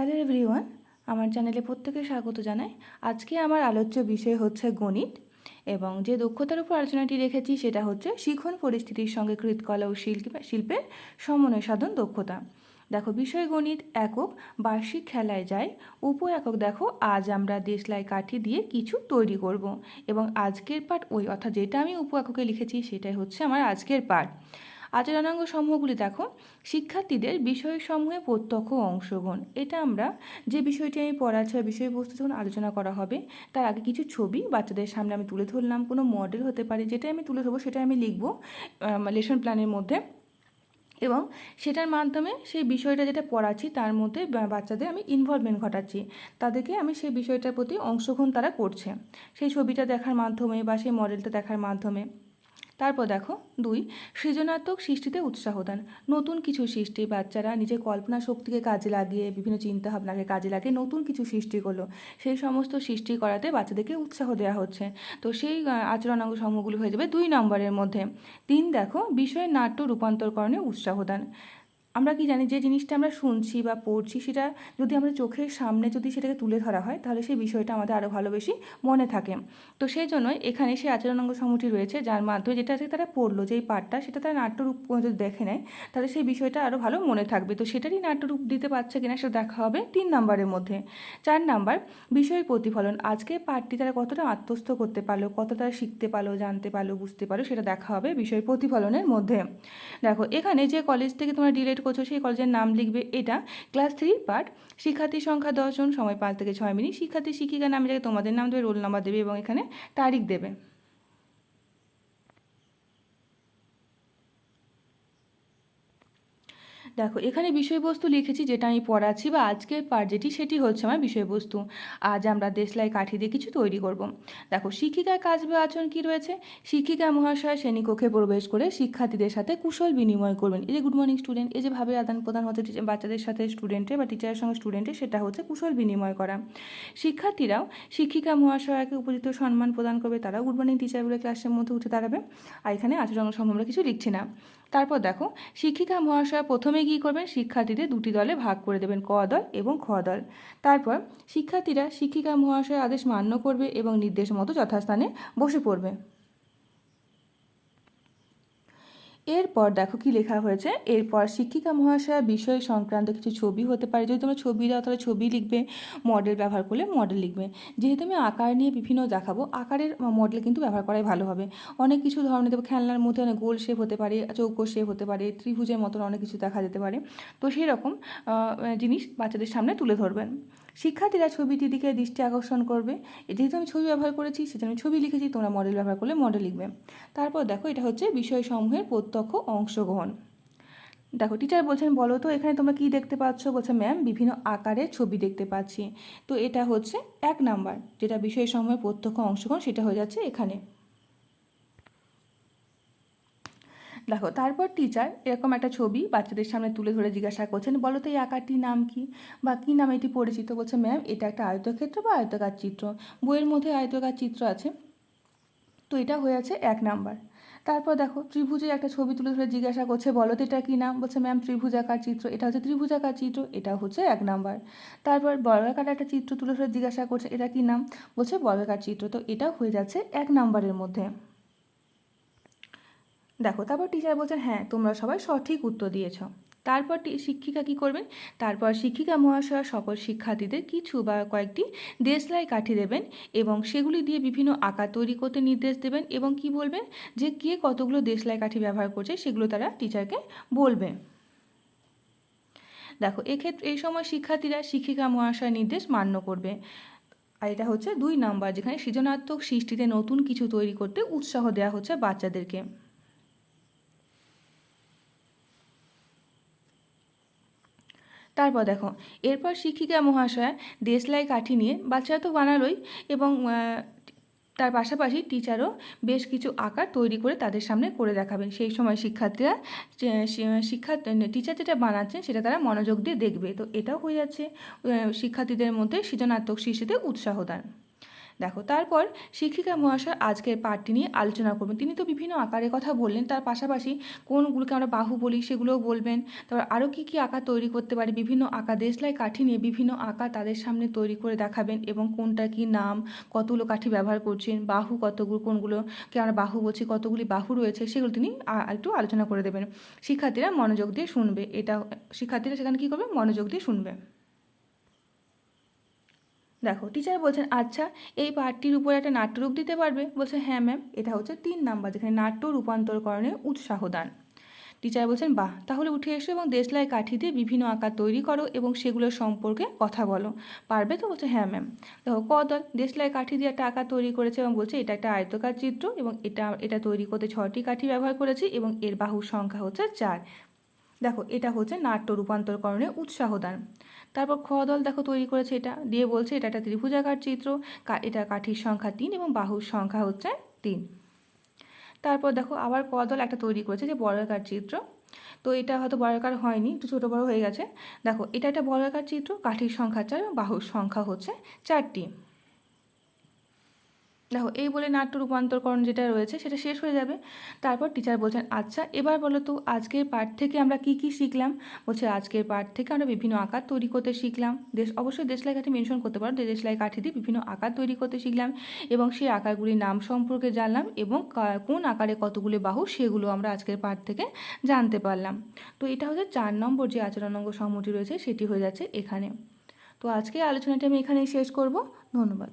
Hello everyone, আমার চ্যানেলে প্রত্যেকে স্বাগত জানাই। আজকে আমার আলোচ্য বিষয় হচ্ছে গণিত এবং যে দক্ষতার উপর আলোচনাটি রেখেছি সেটা হচ্ছে শিখন পরিস্থিতির সঙ্গে কৃতকলা ও শিল্প, শিল্পের সমন্বয় সাধন দক্ষতা। দেখো, বিষয় গণিত একক বার্ষিক খেলায় যায়, উপ একক দেখো, আজ আমরা দেশলাই কাঠি দিয়ে কিছু তৈরি করব এবং আজকের পাঠ ওই, অর্থাৎ যেটা আমি উপ এককে লিখেছি সেটাই হচ্ছে আমার আজকের পাঠ। আচরণাঙ্গ সমূহগুলি দেখো। শিক্ষার্থীদের বিষয়সমূহে প্রত্যক্ষ অংশগ্রহণ। এটা আমরা যে বিষয়টি আমি পড়াচ্ছি বা বিষয়বস্তু যখন আলোচনা করা হবে, তার আগে কিছু ছবি বাচ্চাদের সামনে আমি তুলে ধরলাম। কোনো মডেল হতে পারে, যেটা আমি তুলে ধরবো, সেটা আমি লিখব লেসন প্ল্যানের মধ্যে। এবং সেটার মাধ্যমে সেই বিষয়টা যেটা পড়াচ্ছি, তার মধ্যে বাচ্চাদের আমি ইনভলভমেন্ট ঘটাচ্ছি। তাদেরকে আমি সেই বিষয়টার প্রতি অংশগ্রহণ তারা করছে। সেই ছবিটা দেখার মাধ্যমে বা সেই মডেলটা দেখার মাধ্যমে। তারপর দেখো, দুই, সৃজনাত্মক সৃষ্টিতে উৎসাহ দেন। নতুন কিছু সৃষ্টি, বাচ্চারা নিজের কল্পনা শক্তিকে কাজে লাগিয়ে, বিভিন্ন চিন্তাভাবনাকে কাজে লাগিয়ে নতুন কিছু সৃষ্টি করল। সেই সমস্ত সৃষ্টি করাতে বাচ্চাদেরকে উৎসাহ দেওয়া হচ্ছে। তো সেই আচরণাঙ্গ সমগুলো হয়ে যাবে দুই নম্বরের মধ্যে। তিন, দেখো বিষয়ের নাট্য রূপান্তরকরণে উৎসাহ দান। আমরা কি জানি যে জিনিসটা আমরা শুনছি বা পড়ছি সেটা যদি আমরা চোখের সামনে যদি সেটাকে তুলে ধরা হয়, তাহলে সেই বিষয়টা আমাদের আরও ভালো বেশি মনে থাকে। তো সেই জন্যই এখানে সেই আচরণাঙ্গ সমূহটি রয়েছে, যার মাধ্যমে যেটা আছে তারা পড়ল, যেই পাঠটা সেটা তারা নাট্যরূপ যদি দেখে নেয়, তাহলে সেই বিষয়টা আরও ভালো মনে থাকবে। তো সেটারই নাট্যরূপ দিতে পারছে কিনা সেটা দেখা হবে তিন নাম্বারের মধ্যে। চার নাম্বার, বিষয় প্রতিফলন। আজকে পাঠটি তারা কতটা আত্মস্থ করতে পারল কত তারা শিখতে পারল, জানতে পারল, বুঝতে পারল, সেটা দেখা হবে বিষয় প্রতিফলনের মধ্যে। দেখো, এখানে যে কলেজ থেকে তোমরা ডিলেট করছ, সেই কলেজের নাম লিখবে এটা। ক্লাস থ্রি পার্ট শিক্ষার্থী সংখ্যা দশজন, সময় পাঁচ থেকে ছয় মিনিট। শিক্ষার্থী, শিক্ষিকা নামে জায়গায় তোমাদের নাম দেবে রোল নাম্বার দেবে এবং এখানে তারিখ দেবে। দেখো, এখানে বিষয়বস্তু লিখেছি যেটা আমি পড়াচ্ছি বা আজকের পার যেটি, সেটি হচ্ছে আমার বিষয়বস্তু। আজ আমরা দেশলাই কাঠি দিয়ে কিছু তৈরি করব। দেখো, শিক্ষিকার কাজ বা আচরণ কী রয়েছে? শিক্ষিকা, মহাশয় শ্রেণীকক্ষে প্রবেশ করে শিক্ষার্থীদের সাথে কুশল বিনিময় করবেন। এই যে গুড মর্নিং স্টুডেন্ট এই যে, ভাবে আদান প্রদান হচ্ছে বাচ্চাদের সাথে স্টুডেন্টের বা টিচারের সঙ্গে স্টুডেন্টের সেটা হচ্ছে কুশল বিনিময় করা। শিক্ষার্থীরাও শিক্ষিকা, মহাশয়কে উপযুক্ত সম্মান প্রদান করবে। তারাও গুড মর্নিং টিচার বলে ক্লাসের মধ্যে উঠে দাঁড়াবে। আর এখানে আচরণ সম্বন্ধে কিছু লিখছি না। তারপর দেখো, শিক্ষিকা মহাশয় প্রথমে কী করবেন? শিক্ষার্থীদের দুটি দলে ভাগ করে দেবেন, ক দল এবং খ দল। তারপর শিক্ষার্থীরা শিক্ষিকা মহাশয় আদেশ মান্য করবে এবং নির্দেশ মতো যথাস্থানে বসে পড়বে। এরপর দেখো কি লেখা হয়েছে? এরপর শিক্ষিকা মহাশয়া বিষয় সংক্রান্ত কিছু ছবি হতে পারে। যদি তোমরা ছবি দাও, তাহলে ছবি লিখবে মডেল ব্যবহার করলে মডেল লিখবে। যেহেতু আমি আকার নিয়ে বিভিন্ন দেখাবো, আকারের মডেল কিন্তু ব্যবহার করাই ভালো হবে। অনেক কিছু ধরনের দেবো খেলনার মধ্যে অনেক গোল শেপ হতে পারে, চৌকো শেপ হতে পারে, ত্রিভুজের মতন অনেক কিছু দেখা যেতে পারে। তো সেই রকম জিনিস বাচ্চাদের সামনে তুলে ধরবেন। শিক্ষার্থীরা ছবিটির দিকে দৃষ্টি আকর্ষণ করবে। যেহেতু আমি ছবি ব্যবহার করেছি সেটা আমি ছবি লিখেছি, তোমরা মডেল ব্যবহার করলে মডেল লিখবে। তারপর দেখো, এটা হচ্ছে বিষয়সমূহের প্রত্যক্ষ অংশগ্রহণ। দেখো টিচার বলছেন, বলো তো, এখানে তোমরা কি দেখতে পাচ্ছ? বলছে ম্যাম বিভিন্ন আকারের ছবি দেখতে পাচ্ছি। তো এটা হচ্ছে এক নাম্বার যেটা বিষয় বিষয়সমূহের প্রত্যক্ষ অংশগ্রহণ, সেটা হয়ে যাচ্ছে এখানে। দেখো, তারপর টিচার এরকম একটা ছবি বাচ্চাদের সামনে তুলে ধরে জিজ্ঞাসা করছেন, বলো তো এই আকারটির নাম কি বা কী নামে এটি পরিচিত? বলছে, ম্যাম, এটা একটা আয়তক্ষেত্র বা আয়তকার চিত্র। বইয়ের মধ্যে আয়তকার চিত্র আছে। তো এটা হয়ে আছে এক নাম্বার। তারপর দেখো ত্রিভুজের একটা ছবি তুলে ধরে জিজ্ঞাসা করছে, বলো তো এটা কী নাম? বলছে, ম্যাম, ত্রিভুজাকার চিত্র। এটা হচ্ছে ত্রিভুজাকার চিত্র, এটা হচ্ছে এক নাম্বার। তারপর বর্গাকার একটা চিত্র তুলে ধরে জিজ্ঞাসা করছে, এটা কী নাম? বলছে, বর্গাকার চিত্র। তো এটা হয়ে যাচ্ছে এক নাম্বারের মধ্যে। দেখো, তারপর টিচার বলছেন হ্যাঁ তোমরা সবাই সঠিক উত্তর দিয়েছ। তারপর শিক্ষিকা কি করবেন? তারপর শিক্ষিকা মহাশয় সকল শিক্ষার্থীদের কিছু বা কয়েকটি দেশলাই কাঠি দেবেন এবং সেগুলি দিয়ে বিভিন্ন আকার তৈরি করতে নির্দেশ দেবেন এবং কি বলবেন? যে কে কতগুলো দেশলাই কাঠি ব্যবহার করছে সেগুলো তারা টিচারকে বলবে। দেখো, এক্ষেত্রে, এই সময় শিক্ষার্থীরা শিক্ষিকা মহাশয় নির্দেশ মান্য করবে। আর এটা হচ্ছে দুই নাম্বার, যেখানে সৃজনাত্মক সৃষ্টিতে নতুন কিছু তৈরি করতে উৎসাহ দেওয়া হচ্ছে বাচ্চাদেরকে। তারপর দেখো, এরপর শিক্ষিকা মহাশয়া দেশলাই কাঠি নিয়ে বাচ্চারা তো বানালোই এবং তার পাশাপাশি টিচারও বেশ কিছু আকার তৈরি করে তাদের সামনে করে দেখাবেন। সেই সময় শিক্ষার্থীরা শিক্ষা টিচার যেটা বানাচ্ছেন সেটা তারা মনোযোগ দিয়ে দেখবে। তো এটাও হয়ে যাচ্ছে শিক্ষার্থীদের মধ্যে সৃজনাত্মক সৃষ্টিতে উৎসাহ দান। দেখো, তারপর শিক্ষিকা মহাশয় আজকের পাঠটি নিয়ে আলোচনা করবেন। তিনি তো বিভিন্ন আকারের কথা বললেন, তার পাশাপাশি কোনগুলোকে আমরা বাহু বলি সেগুলোও বলবেন। তারপর আরও কী কী আকার তৈরি করতে পারি, বিভিন্ন আঁকা দেশলাই কাঠি নিয়ে বিভিন্ন আঁকা তাদের সামনে তৈরি করে দেখাবেন এবং কোনটা কি নাম, কতগুলো কাঠি ব্যবহার করছেন, বাহু কতগুলো, কোনগুলোকে আমরা বাহু বলছি, কতগুলি বাহু রয়েছে, সেগুলো তিনি একটু আলোচনা করে দেবেন। শিক্ষার্থীরা মনোযোগ দিয়ে শুনবে, এটা শিক্ষার্থীরা সেখানে কী করবে? মনোযোগ দিয়ে শুনবে। দেখো টিচার বলছেন আচ্ছা এই পাঠটির উপর একটা নাট্যরূপ দিতে পারবে? বলছে হ্যাঁ ম্যাম এটা হচ্ছে তিন নাম্বার, যেখানে নাট্য রূপান্তরকরণে উৎসাহ দান। টিচার বলছেন, বাহ, তাহলে উঠে এসো এবং দেশলাই কাঠি দিয়ে বিভিন্ন আকার তৈরি করো এবং সেগুলোর সম্পর্কে কথা বলো। পারবে তো? বলছে হ্যাঁ ম্যাম দেখো কদল দেশলাই কাঠি দিয়ে একটা আকার তৈরি করেছে এবং বলছে, এটা একটা আয়তকার চিত্র এবং এটা এটা তৈরি করতে ছটি কাঠি ব্যবহার করেছি এবং এর বাহুর সংখ্যা হচ্ছে চার। দেখো, এটা হচ্ছে নাট্য রূপান্তরকরণে উৎসাহ দান। তারপর খ দল দেখো তৈরি করেছে এটা, দিয়ে বলছে এটা একটা ত্রিভুজাকার চিত্র এটা কাঠির সংখ্যা তিন এবং বাহুর সংখ্যা হচ্ছে তিন। তারপর দেখো আবার কদল একটা তৈরি করেছে যে বর্গাকার চিত্র। তো এটা হয়তো বর্গাকার হয়নি, একটু ছোটো বড়ো হয়ে গেছে। দেখো, এটা একটা বর্গাকার চিত্র, কাঠির সংখ্যা চার এবং বাহুর সংখ্যা হচ্ছে চারটি। দেখো, এই বলে নাট্য রূপান্তরকরণ যেটা রয়েছে সেটা শেষ হয়ে যাবে। তারপর টিচার বলছেন আচ্ছা এবার বলো তো, আজকের পাঠ থেকে আমরা কি কি শিখলাম? বলছে, আজকের পাঠ থেকে আমরা বিভিন্ন আকার তৈরি করতে শিখলাম। দেশ, অবশ্যই দেশলাই কাঠি মেনশন করতে পারো। যে দেশলাই কাঠি দিয়ে বিভিন্ন আকার তৈরি করতে শিখলাম এবং সেই আকারগুলির নাম সম্পর্কে জানলাম এবং কোন আকারে কতগুলি বাহু সেগুলো আমরা আজকের পাঠ থেকে জানতে পারলাম। তো এটা হচ্ছে চার নম্বর যে আচরণাঙ্গ সমূহটি রয়েছে, সেটি হয়ে যাচ্ছে এখানে। তো আজকে আলোচনাটি আমি এখানেই শেষ করব। ধন্যবাদ।